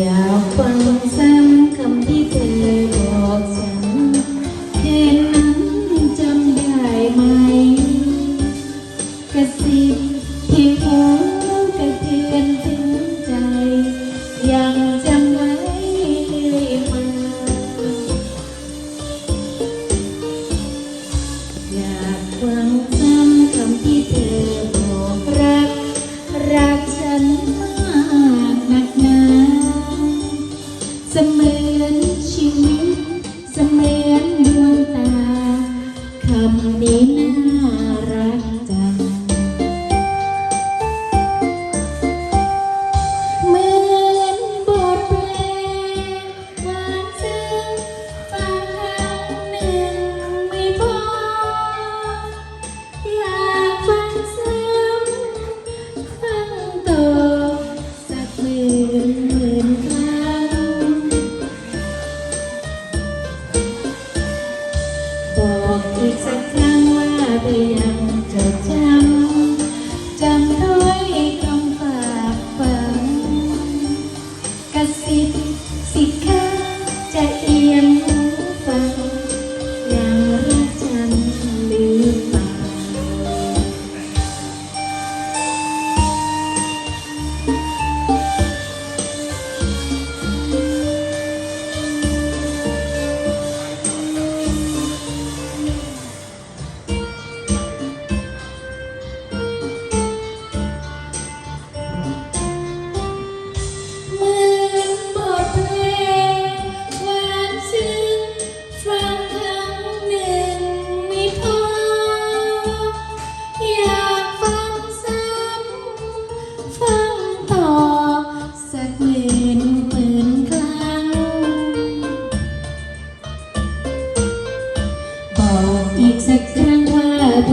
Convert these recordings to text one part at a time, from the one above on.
อยากฟังซ้ำคำที่เธอบอกฉันเพลงนั้นจำได้ไหม กระซิบที่หูกระเทือนถึงใจ ยังจำไว้เรื่อมอยากฟังซ้ำคำที่เธอบอกรัก รักฉัน บอกอีกสักครั้งว่ายังจดจำจำด้วยคำฝากฝังกสิบสิค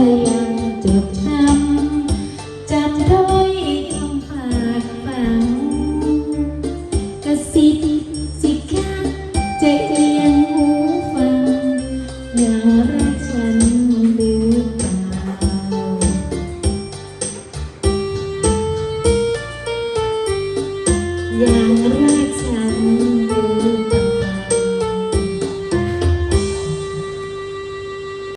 ธอยังจดจำจำถ้อยคากฝังกระซิบสิข้าใจเอียงหูฟังอย่าร